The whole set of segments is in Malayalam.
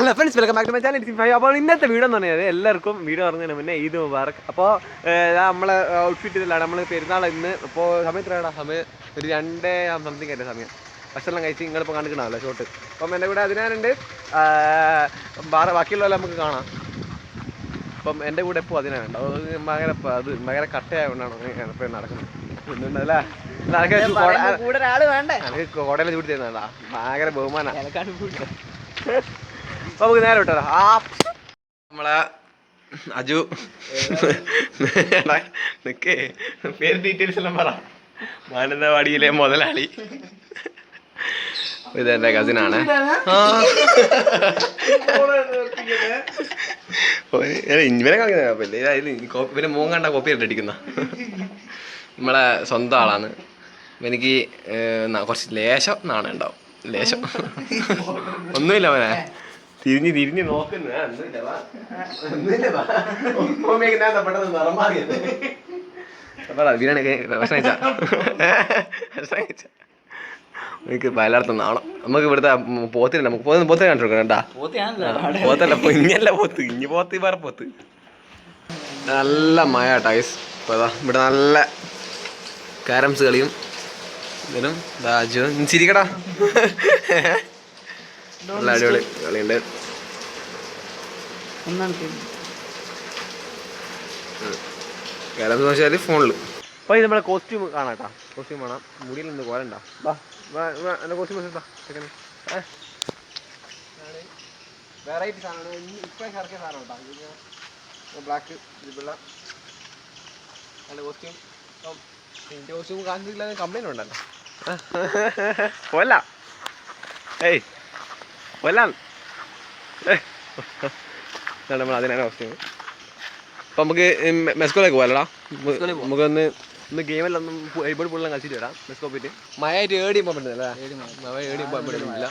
Hello friends welcome back to my channel five അപ്പോൾ ഇന്നത്തെ വീഡിയോ എന്ന് പറഞ്ഞാൽ എല്ലാവർക്കും വീഡിയോ പറഞ്ഞതിന് മുന്നേ ഈദ് മുബാറക്. അപ്പോൾ നമ്മളെ ഔട്ട്ഫിറ്റ് ഇതിലാണ് നമ്മൾ പെരുന്നാൾ ഇന്ന്. ഇപ്പോൾ സമയം എത്രയാടാ സമയം ഒരു രണ്ടേ സംതിങ് ആയിട്ട് സമയം? ഭക്ഷണം കഴിച്ച് നിങ്ങളിപ്പോൾ കണ്ടിട്ടുണ്ടാവല്ലോ ഷോട്ട് അപ്പം എന്റെ കൂടെ അതിനാനുണ്ട്. വേറെ ബാക്കിയുള്ളവരെ നമുക്ക് കാണാം. അപ്പം എന്റെ കൂടെ ഇപ്പോൾ അതിനാണ് അത് ഭയങ്കര അത് ഭയങ്കര കട്ടയായതുകൊണ്ടാണ് അങ്ങനെ ഇപ്പോൾ നടക്കുന്നത്. ഒന്നുണ്ടല്ലേ എനിക്ക് കോടയിലെ ചൂടി തരുന്നതാ. ഭയങ്കര ബഹുമാനാണ് നമുക്ക് നേരെ വിട്ടോ ആ. നമ്മളെ അജു. നിക്കേ. പേര് ഡീറ്റെയിൽസ് എല്ലാം പറ. മാനന്തവാടിയിലെ മുതലാളി. ഇത് എന്റെ കസിനാണ് ഇവനെ കാണിക്കുന്ന ഇവന് കണ്ട കോപ്പി ഇട്ടിരിക്കുന്ന നമ്മളെ സ്വന്തം ആളാണ്. എനിക്ക് കുറച്ച് ലേശം നാണം ഉണ്ടാവും ലേശം. ഒന്നുമില്ല അവനെ. തിരിഞ്ഞ് തിരിഞ്ഞ് നോക്കുന്ന. പെട്ടെന്ന് നിറം മാറിയത് ഭക്ഷണം ഭക്ഷണം എനിക്ക് പലയിടത്തും നാണം. നമുക്ക് ഇവിടുത്തെ പോത്തില്ല നമുക്ക് പോത്തിന് പോത്തേ കേട്ടാ പോത്തല്ല ഇങ്ങല്ല പോത്ത്. ഇഞ്ഞി പോത്ത് വേറെ പോത്ത്. നല്ല മഴ ടൈസ് ഇപ്പോൾ ഇവിടെ നല്ല കാരംസ് കളിയും ഇതിനും രാജു ചിരിക്കടാ. നല്ല അടിപൊളി കളിയുണ്ട്. കാരംസ് വെച്ചാൽ ഫോണിൽ അപ്പോൾ ഇത് നമ്മുടെ കോസ്റ്റ്യൂം കാണാം കേട്ടോ കോസ്റ്റ്യൂം കാണാം മുടിയിൽ നിന്ന് കോലുണ്ടോ വാ വാ വാ എന്റെ കോസ്റ്റ്യൂം വെച്ചാ സെക്കൻഡ് വെറൈറ്റി സാധനമാണ് ഇപ്പം ഇറക്കിയ സാധനം കേട്ടോ ബ്ലാക്ക് ഇതിലുള്ള നല്ല കോസ്റ്റ്യൂം എന്റെ കോസ്റ്റ്യൂം കാണിച്ചില്ല കംപ്ലൈന്റ് ഉണ്ടല്ലോ. ഏയ്. കൊല്ലാൻ നമ്മൾ അതിനാണ് അവസ്ഥ അപ്പം നമുക്ക് മെസ്കോലേക്ക് പോകാലടാ. നമുക്കൊന്ന് ഇന്ന് ഗെയിമെല്ലാം ഐബോഡ് പുള്ളം കളിച്ചിട്ട് വരാം. മെസ്കോ പോയിട്ട്. മഴ ആയിട്ട് ഏടിയും പോകാൻ പറ്റുന്നില്ല മഴ. ഏടിയും പോകാൻ പറ്റുന്നില്ല.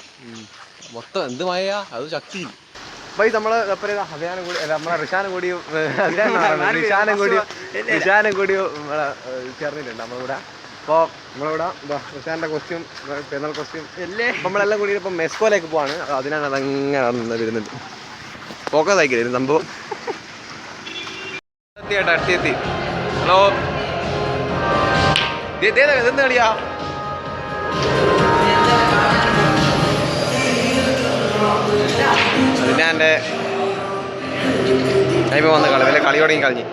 മൊത്തം എന്ത് മഴയാ? അത് ശക്തി. ഈ നമ്മൾ ഹരിയാനും കൂടി നമ്മളെ റിഷാനും കൂടി റിഷാനും കൂടി റിഷാനും കൂടി നമ്മളെ ഏഹ്, ചേർന്നിട്ടുണ്ട് നമ്മളിവിടെ അപ്പോൾ നമ്മളിവിടെ റിഷാന്റെ കോസ്റ്റ്യൂം പെരുന്നാൾ കോസ്റ്റ്യൂം അല്ലേ? നമ്മളെല്ലാം കൂടി ഇപ്പം മെസ്കോയിലേക്ക് പോവാണ്. അതിനാണ് അതങ്ങനെ വരുന്നുണ്ട് ഫോക്കസ് ആയിക്കില്ല സംഭവം. എത്തി കേട്ടോ എത്തി ഹലോ. എന്ത് കളിയാ? അതിനാ എന്റെ ഞാനിപ്പോൾ വന്ന കളി വല്ല കളി തുടങ്ങി കളഞ്ഞ്.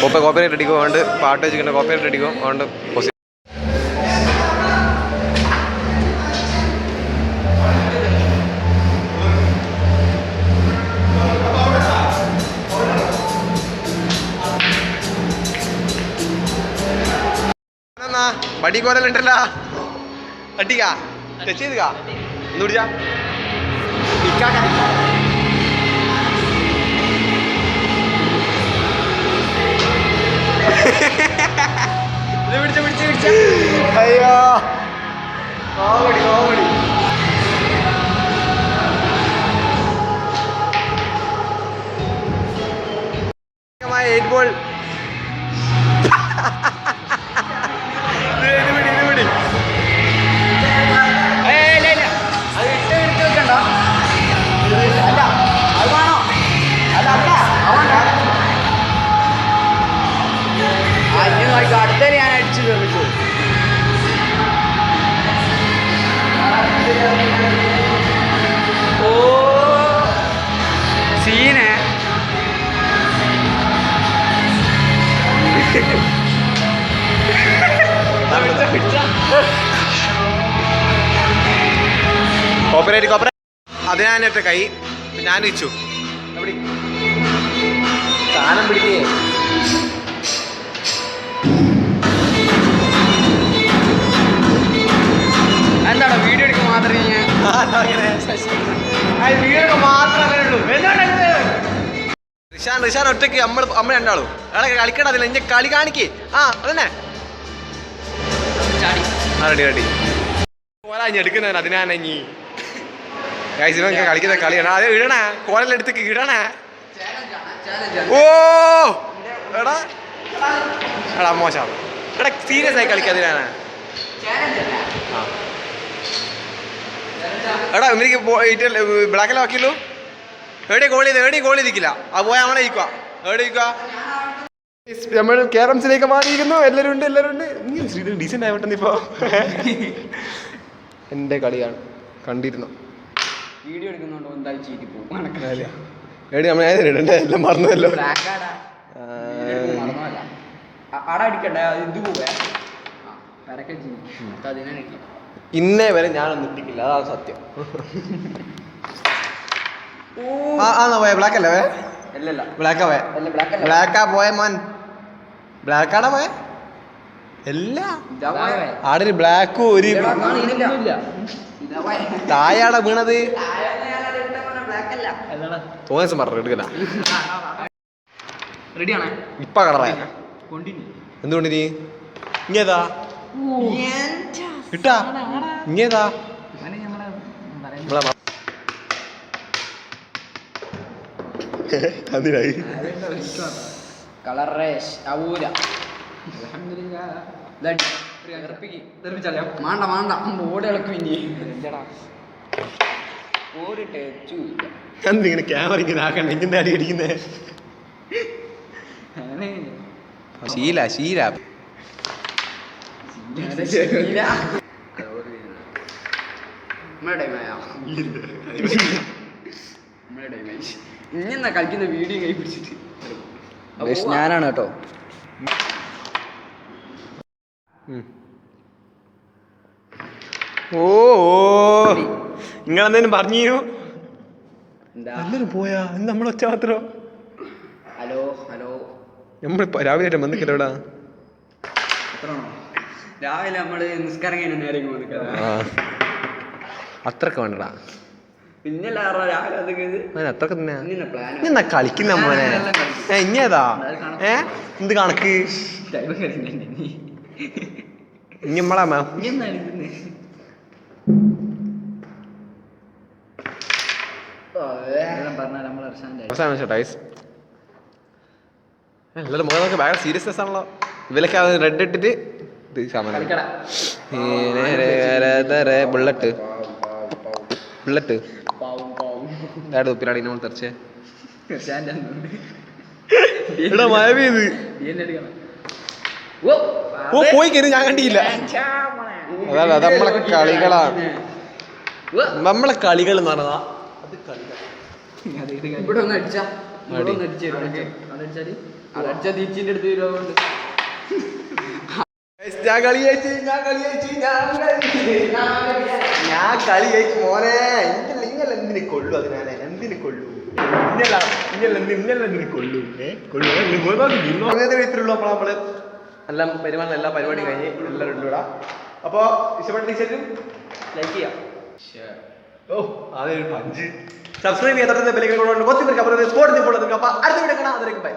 കോപ്പ കോപ്പറേറ്റ് അടിക്കും അതുകൊണ്ട് പാട്ട് വെച്ചിട്ട് കോപ്പറേറ്റ് അടിക്കും അതുകൊണ്ട് എന്നാ വടി കോരലുണ്ടല്ലോ അടിക്കാ ടച്ച് ചെയ്തുകാ. ഒന്ന് പിടിച്ചാ. അയ്യോ. Comedy comedy. കോപ്പറേറ്റ് കോപ്പറേറ്റ് അത് ഞാനൊറ്റ കൈ. ഞാൻ വെച്ചു. സാധനം പിടിക്കേ. എന്താണ് വീഡിയോ എടുക്കാൻ മാത്രമേ ഞാൻ ഋഷാൻ മാത്രമേ അങ്ങനെ ഉള്ളൂ. റിഷാൻ റിഷാൻ ഒറ്റയ്ക്ക്. നമ്മൾ അമ്മ രണ്ടാളും. അയാളെ കളിക്കണ്ട അതില്ല എന്റെ കളി കാണിക്കേ. ആ അതന്നെ. റെഡി റെഡി പോരാ ഞാൻ എടുക്കുന്നതിന് അതിനാണ് ഇനി. ഗൈസ് ഇവൻ കളിക്കുന്ന കളിയാണ്. അത് ഇടണേ. കോലെടുത്തേക്ക് ഇടണേ. ഓ! എടാ. എടാ മോശം. എടാ സീരിയസ് ആയി കളിക്കാതിനാണ് ആ എടാ ഇവർക്ക് ബ്ലാക്കിലെ വക്കീലു എവിടെ ഗോളി എവിടെയും ഗോളി നിൽക്കില്ല ആ പോയാൽ നമ്മളെ ഇരിക്കുക എവിടെ ഇരിക്കുക നമ്മൾ കേരംസിലേക്ക് മാറിയിരിക്കുന്നു. എല്ലാവരും ഉണ്ട് എല്ലാവരും ഉണ്ട്. നീ ഡീസന്റ് ആയിട്ടെന്ന് ഇപ്പോൾ എന്റെ കളിയാണ്. കണ്ടിരുന്നു. വീഡിയോ എടുക്കുന്നോണ്ട് എന്തായാലും ചീറ്റി പോകും എടി നമ്മൾ ഇടണ്ടേ എല്ലാം മറന്നല്ലോ അട അടിക്കണ്ടേ? ഇത് പോവേ. ഇന്നേ വരെ ഞാനൊന്നും ഇട്ടിക്കില്ല അതാണ് സത്യം. പോയ? ബ്ലാക്ക് അല്ലേ ബ്ലാക്ക് പോയ? ബ്ലാക്ക് പോയ മോൻ? ബ്ലാക്കാടാ പോയ? എല്ലാ ബ്ലാക്ക് ഒരു ബ്ലാക്കും ഒരു തായാടെ വീണത്. തോന്നിയ പറഞ്ഞു എടുക്കല റെഡിയാണേ ഇപ്പ കടറ എന്തുകൊണ്ട് നീ ഇങ്ങേതാ കിട്ടാ ഇങ്ങേതാ അതിനായി കളർ റേഷ് അവൂര മാണ്ട മാണ്ട ഓടി ഇളക്കും ഇനി ഒരു ടച്ചും ഇല്ല. എന്തിങ്ങനെ ക്യാമറ ഇങ്ങനെ ആക്കണ്ട ഇങ്ങനെ അടി അടിക്കുന്നേ? ശീല ശീല. കളിക്കുന്ന വീഡിയോ കൈ പിടിച്ചിട്ട്. ഞാനാണ് കേട്ടോ. ഓ പറഞ്ഞു എല്ലാരും പോയാ. നമ്മൾ ഒച്ച മാത്രം. Hello hello. നമ്മൾ രാവിലെ ആയിട്ട് എത്രയാണോ രാവിലെ നമ്മൾ നിസ്കാരം കഴിഞ്ഞ നേരം അത്രയ്ക്ക് വേണ്ടടാ. അത്രയ്ക്ക് തന്നെ. കളിക്കുന്ന മോനെ? ഇനിയതാ ഏ എന്ത് കണക്ക്? ഇനി. നമ്മളാ മ- മുഖം എല്ലാവരും മുഖത്തൊക്കെ ഭയങ്കര സീരിയസ്നെസ് ആണല്ലോ. ഇവരൊക്കെ റെഡ് ഇട്ടിട്ട് ബുള്ളറ്റ് ബുള്ളറ്റ് ഉപ്പിലാണ് തെറിച്ചേ. എടാ മഴ പെയ്ത്. ഓ പോയി കയറി ഞാൻ കണ്ടില്ല. അതാണ് അത് നമ്മളെ കളികളാണ്. നമ്മളെ കളികൾ എന്ന് പറഞ്ഞതാ? ഇവിടെ ഒന്ന് അടിച്ചാ. ഇവിടെ ഒന്ന് അടിച്ചു അതടിച്ചാൽ അതടിച്ചാ തിരിച്ചിന്റെ അടുത്ത് വരുവാണ്ട് ഞാൻ കളി കഴിച്ചു ഞാൻ കളി ഞാൻ കളി- മോനെ. ഇന്നല്ല എന്തിനെ കൊള്ളു അതിനാനെ എന്തിനെ കൊള്ളു? ഇന്നല്ല ഇന്നല്ല എന്ത് ഇന്നല്ല എന്തിനെ കൊള്ളു? കൊള്ളു. വീട്ടിലുള്ള അപ്പോൾ നമ്മൾ എല്ലാം പെരുമാറുന്ന എല്ലാ പരിപാടി കഴിഞ്ഞ് എല്ലാവരും ഉണ്ട് ഇവിടെ അപ്പോൾ ഇഷ്ടപ്പെട്ട ലൈക്ക് ചെയ്യാം. ഓ അതൊരു പഞ്ച്. സബ്സ്ക്രൈബ് ചെയ്യാത്ത ബെല്ലിക്കൽ ഇപ്പോൾ അപ്പോൾ അടുത്ത വീഡിയോ കാണാം. അതിലേക്ക് ബൈ